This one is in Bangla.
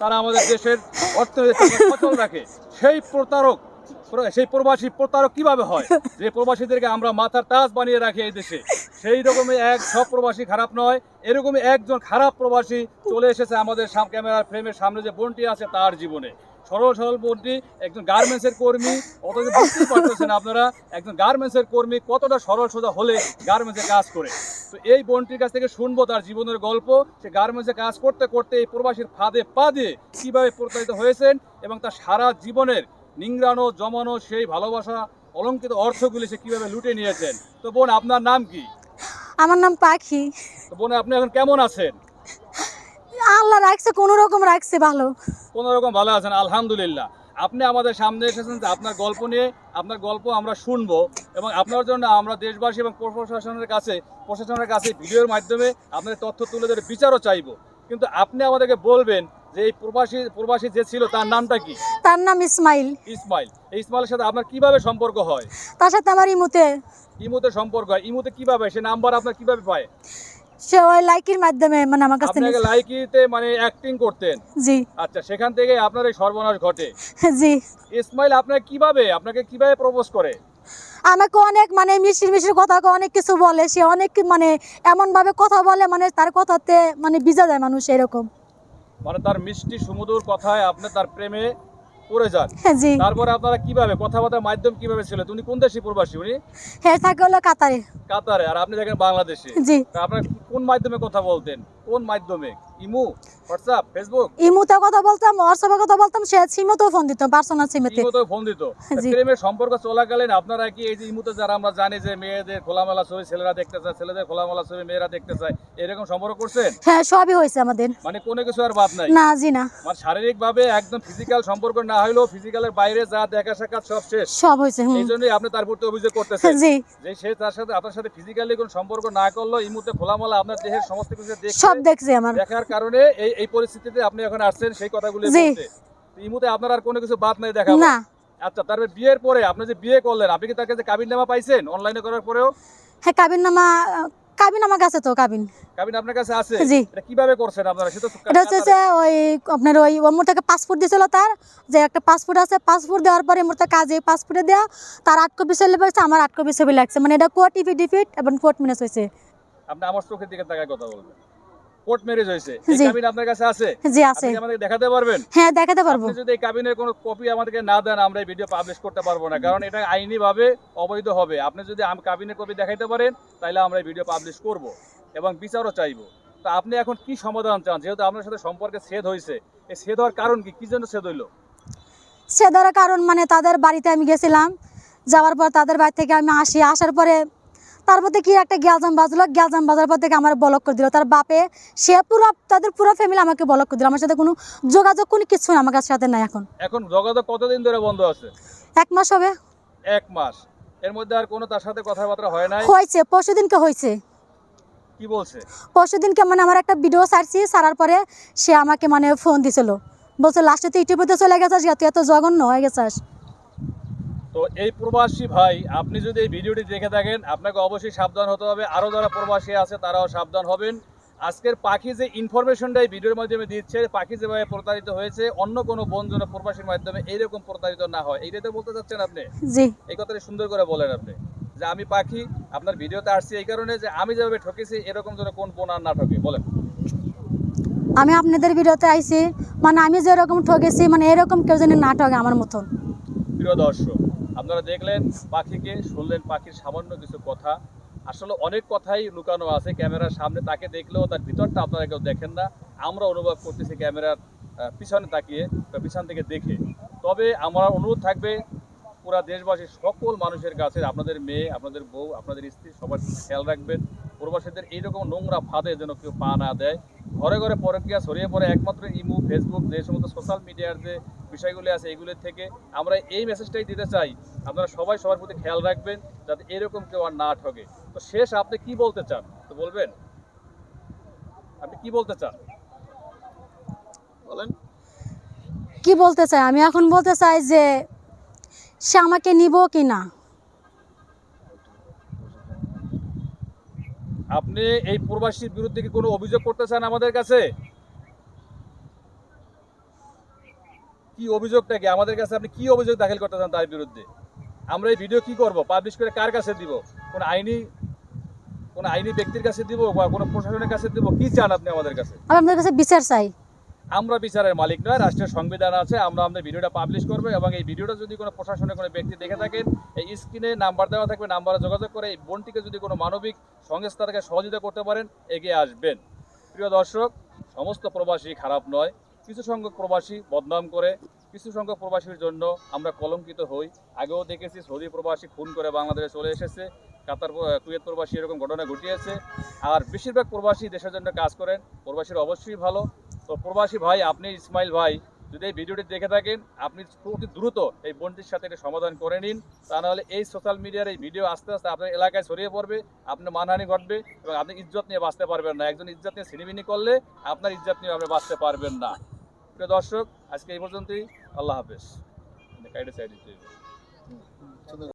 তারা আমাদের দেশের অর্থনীতি রাখে। সেই প্রতারক, সেই প্রবাসী প্রতারক কীভাবে হয়? যে প্রবাসীদেরকে আমরা মাথার তাজ বানিয়ে রাখি এই দেশে, সেই রকমই এক সব প্রবাসী খারাপ নয়, এরকমই একজন খারাপ প্রবাসী চলে এসেছে আমাদের ক্যামেরার ফ্রেমের সামনে যে বোনটি আছে তার জীবনে। সরল সরল বোনটি, একজন গার্মেন্টসের কর্মী, অথচ বুঝতেই পারতেছেন আপনারা, একজন গার্মেন্টসের কর্মী কতটা সরল সোজা হলে গার্মেন্টসে কাজ করে। এই বোনটির কাছ থেকে শুনব তার জীবনের গল্প সে গার্মেন্টসে কাজ করতে করতে এই প্রবাসীর ফাঁদে পা দিয়ে কীভাবে প্রতারিত হয়েছেন এবং তার সারা জীবনের নিংড়ানো জমানো সেই ভালোবাসা অলঙ্কিত অর্থগুলি সে কীভাবে লুটে নিয়েছেন? তো বোন আপনার নাম কি? আমার নাম পাখি। তো বোন আপনি এখন কেমন আছেন? আল্লাহ রাখছে কোনো রকম রাখছে ভালো। কোনো রকম ভালো আছেন আলহামদুলিল্লাহ। আপনি আমাদের সামনে এসেছেন যে আপনার গল্প নিয়ে আপনার গল্প আমরা শুনব এবং আপনার জন্য আমরা দেশবাসী এবং প্রশাসনের কাছে প্রশাসনের কাছে ভিডিওর মাধ্যমে আপনাদের তথ্য তুলে ধরে বিচারও চাইব। কিন্তু আপনি আমাদেরকে বলবেন যে এই প্রবাসী প্রবাসী যে ছিল তার নামটা কি? তার নাম ইসমাইল। ইসমাইল। এই ইসমাইলের সাথে আপনার কীভাবে সম্পর্ক হয়? তার সাথে আমার ইমুতে। ইমুতে সম্পর্ক হয়। ইমুতে কীভাবে? সে নাম্বার আপনার কীভাবে পায়? সে ওই লাইকের মাধ্যমে মানে আমার কাছে নিয়েছে। লাইকিতে মানে অ্যাক্টিং করতেন। জি। আচ্ছা সেখান থেকে আপনার এই সর্বনাশ ঘটে। জি। ইসমাইল আপনাকে কীভাবে? আপনাকে কীভাবে প্রপোজ করে? আমাকে অনেক মানে মিষ্টির মিষ্টির কথা অনেক কিছু বলে সে অনেক মানে এমন ভাবে কথা বলে মানে তার কথাতে মানে বিজা যায় মানুষ এরকম। মানে তার মিষ্টি সুমধুর কথায় আপনি তার প্রেমে পড়ে যান। জি। তারপরে আপনারা কীভাবে কথাবার্তার মাধ্যম কীভাবে ছিল উনি কোন দেশে প্রবাসী উনি? হ্যাঁ থাকে হলো কাতারে। কাতারে আর আপনি দেখেন বাংলাদেশে। জি। আপনার কোন মাধ্যমে কথা বলতেন? কোন মাধ্যমে? ইমু হোয়াটসঅ্যাপ ফেসবুক? ইমুতে কথা বলতাম হোয়াটসঅ্যাপে কথা বলতাম সে সিমতেও ফোন দিত পার্সোনাল সিমেতে। ইমুতে ফোন দিত। প্রেমের সম্পর্ক চলাকালীন আপনারা কি এই যে ইমুতে যারা আমরা জানি যে মেয়েদের খোলামেলা ছবি ছেলেরা দেখতে চায় ছেলেদের খোলামেলা ছবি মেয়েরা দেখতে চায় এরকম সম্পর্ক করছেন? হ্যাঁ সবই হয়েছে আমাদের। মানে কোনো কিছু আর বাদ নাই? না জি না। মানে শারীরিক ভাবে একদম ফিজিক্যাল সম্পর্ক না হলেও ফিজিক্যালের বাইরে যা দেখা সাক্ষাৎ সব শেষ। সব হয়েছে এই জন্যই আপনি তার প্রতি অভিযোগ করতেছেন। জি। যে সে তার সাথে আপনার সাথে ফিজিক্যালি কোনো সম্পর্ক না করল এই মুহূর্তে খোলামেলা আপনার দেহের সমস্ত কিছু দেখছে সব দেখছি আমার। দেখার কারণে এই এই পরিস্থিতিতে আপনি এখন আসছেন সেই কথাগুলো বলতে। তো এই মুহূর্তে আপনার আর কোনো কিছু বাদ নাই দেখা না। আচ্ছা তারপরে বিয়ের পরে আপনি যে বিয়ে করলেন আপনি কি তার কাছে কাবিন নামা পাইছেন অনলাইনে করার পরেও? হ্যাঁ কাবিন নামা কাবিন আমার কাছে তো কাবিন। কাবিন আপনার কাছে আছে? জি। এটা কীভাবে করছেন আপনারা? সে তো এটা হচ্ছে যে ওই আপনার ওই ওমর থেকে পাসপোর্ট দিয়েছিল তার যে একটা পাসপোর্ট আছে পাসপোর্ট দেওয়ার পরে মোট কাজে পাসপোর্টে দেওয়া তার আট কপি ছবি লাগছে আমার আট কপি ছবি লাগছে। মানে এটা কোর্ট ইফি ডিফিট এবং কোর্ট মিনেস হয়েছে। আপনি আমার চোখের দিকে তাকায় কথা বলবেন। কোর্ট ম্যারেজ হয়েছে। এই কাবিন আপনার কাছে আছে? জি আছে। আপনি আমাদের দেখাতে পারবেন? হ্যাঁ দেখাতে পারব। আপনি যদি এই কাবিনের কোনো কপি আমাদেরকে না দেন আমরা এই ভিডিও পাবলিশ করতে পারব না। কারণ এটা আইনিভাবে অবৈধ হবে। আপনি যদি কাবিনের কপি দেখাইতে পারেন তাহলে আমরা এই ভিডিও পাবলিশ করব এবং বিচারও চাইব। তো আপনি এখন কি সমাধান চান? যেহেতু আপনার সাথে সম্পর্কে ছেদ হয়েছে এই ছেদ হওয়ার কারণ কি? কি জন্য ছেদ হইল? সে ধরো কারণ মানে তাদের বাড়িতে আমি গেছিলাম। যাওয়ার পর তাদের বাড়ি থেকে আমি আসি। আসার পরে তারপর থেকে কি একটা গ্যালজাম বাজলো? গ্যালজাম বাজার পর থেকে আমার ব্লক করে দিল। তার বাপে সে পুরো তাদের পুরো ফ্যামিলি আমাকে ব্লক করে দিল। আমার সাথে কোনো যোগাযোগ কোনো কিছু না আমার সাথে নাই এখন। এখন যোগাযোগ কতদিন ধরে বন্ধ আছে? এক মাস হবে। এক মাস। এর মধ্যে আর কোনো তার সাথে কথাবার্তা হয় নাই? হয়েছে পরশু দিনকে হয়েছে। কি বলছে? পরশু দিনকে মানে আমার একটা ভিডিও ছাড়ছি ছাড়ার পরে সে আমাকে মানে ফোন দিছিল। বলছে লাস্টে তো ইউটিউবে চলে গেছিস এত এত জঘন্য হয়ে গেছিস। তো এই প্রবাসী ভাই আপনি যদি এই ভিডিওটি দেখে থাকেন আপনাকে অবশ্যই সাবধান হতে হবে। আরও যারা প্রবাসী আছে তারাও সাবধান হবেন। আজকের পাখি যে ইনফরমেশনটা এই ভিডিওর মাধ্যমে দিচ্ছে পাখি যেভাবে প্রতারিত হয়েছে অন্য কোনো বন্ধন প্রবাসীর মাধ্যমে এইরকম প্রতারিত না হয়। এইটাই তো বলতে চাচ্ছেন আপনি? জি। এই কথাটা সুন্দর করে বলেন আপনি। যে আমি পাখি আপনার ভিডিওতে আসছি এই কারণে যে আমি যেভাবে ঠকেছি এরকম যেন কোন কোন আর না ঠকে। বলেন। আমি আপনাদের ভিডিওতে আইছি মানে আমি যেরকম ঠকেছি মানে এরকম কেউ যেন না ঠকে আমার মতন। প্রিয় দর্শক আপনারা দেখলেন পাখিকে, শুনলেন পাখির সামান্য কিছু কথা। আসলে অনেক কথাই লুকানো আছে ক্যামেরার সামনে, তাকে দেখলেও তার ভিতরটা আপনারা কেউ দেখেন না। আমরা অনুভব করতেছি ক্যামেরার পিছনে তাকিয়ে, বা পিছন থেকে দেখে। তবে আমার অনুরোধ থাকবে, পুরা দেশবাসীর সকল মানুষের কাছে, আপনাদের মেয়ে, আপনাদের বউ, আপনাদের স্ত্রী, সবার খেয়াল রাখবেন। প্রবাসীদের এইরকম নোংরা ফাঁদে যেন কেউ পা না দেয়। ঘরে ঘরে পরক্রিয়া ছড়িয়ে পড়ে একমাত্র ইমু, ফেসবুক, যে সমস্ত সোশ্যাল মিডিয়ার যে বিষয়গুলি আছে এগুলির থেকে আমরা এই মেসেজটাই দিতে চাই। আপনারা সবাই সবার প্রতি খেয়াল রাখবেন যাতে এরকম কেউ আর না ঠকে তো শেষ আপনি কি বলতে চান? তো বলবেন? আপনি কি বলতে চান? বলেন। কি বলতে চাই? আমি এখন বলতে চাই যে সে আমাকে নিব কি না আপনি এই প্রবাসীর বিরুদ্ধে কি কোনো অভিযোগ করতে চান আমাদের কাছে? কি অভিযোগটা কি আমাদের কাছে আপনি কি অভিযোগ দাখিল করতে চান তার বিরুদ্ধে? আমরা এই ভিডিও কি করব? পাবলিশ করে কার কাছে দিব? কোন আইনি কোন আইনি ব্যক্তির কাছে দিব বা কোনো প্রশাসনের কাছে দিব? কি চান আপনি আমাদের কাছে? আমি আপনাদের কাছে বিচার চাই। আমরা বিচারের মালিক নয় রাষ্ট্রের সংবিধান আছে আমরা আমাদের ভিডিওটা পাবলিশ করব এবং এই ভিডিওটা যদি কোনো প্রশাসনের কোনো ব্যক্তি দেখে থাকেন এই স্ক্রিনে নাম্বার দেওয়া থাকবে নাম্বারে যোগাযোগ করে এই বোনটিকে যদি কোনো মানবিক সংস্থা থেকে সহযোগিতা করতে পারেন এগিয়ে আসবেন। প্রিয় দর্শক সমস্ত প্রবাসী খারাপ নয়। কিছু সংখ্যক প্রবাসী বদনাম করে, কিছু সংখ্যক প্রবাসীর জন্য আমরা কলঙ্কিত হই। আগেও দেখেছি সৌদি প্রবাসী খুন করে বাংলাদেশে চলে এসেছে। কাতার কুয়েত প্রবাসী এরকম ঘটনা ঘটিয়েছে। আর বেশিরভাগ প্রবাসী দেশের জন্য কাজ করেন। প্রবাসীরা অবশ্যই ভালো। তো প্রবাসী ভাই, আপনি ইসমাইল ভাই, যদি এই ভিডিওটি দেখে থাকেন, আপনি অতি দ্রুত এই বোনটির সাথে এটা সমাধান করে নিন। তা নাহলে এই সোশ্যাল মিডিয়ার এই ভিডিও আস্তে আস্তে আপনার এলাকায় ছড়িয়ে পড়বে আপনার মানহানি ঘটবে এবং আপনি ইজ্জত নিয়ে বাঁচতে পারবেন না। একজন ইজ্জত নিয়ে ছিনিমিনি করলে আপনার ইজ্জত নিয়ে আপনি বাঁচতে পারবেন না। প্রিয় দর্শক আজকে এই পর্যন্তই। আল্লাহ হাফেজ। সাইড